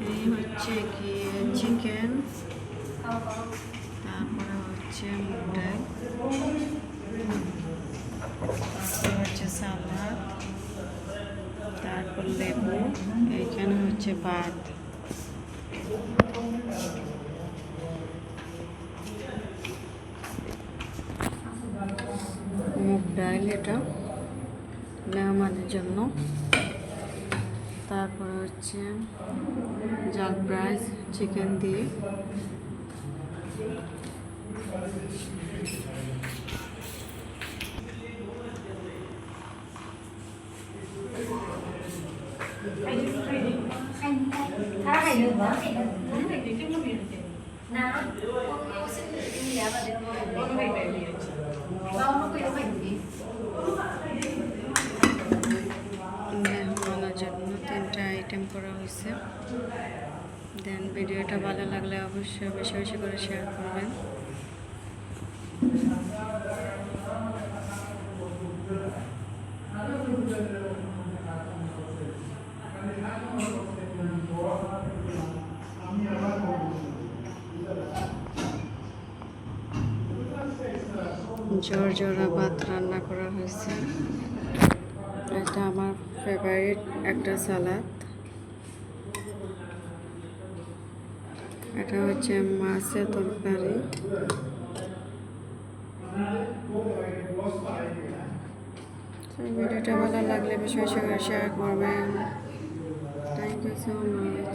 এই হচ্ছে কি চিকেন তারপরে হচ্ছে মুগ ডাল এই হচ্ছে সালাদ, তারপর লেবু, এইখানে হচ্ছে ভাত। মুগ ডাল এটা মেহমানের জন্য। তারপরে হচ্ছে জাল ফ্রাইস চিকেন দিয়ে। ถ้ হয়েছে। দেন ভিডিওটা ভালো লাগলে অবশ্যই বেশি বেশি করে শেয়ার করবেন। জোর জোড়া ভাত রান্না করা হয়েছে। এটা আমার ফেভারিট একটা সালাদ এটা হচ্ছে মাছের তরকারি। ভিডিওটা ভালো লাগলে বিষয় করে শেয়ার করবেন। Thank you so much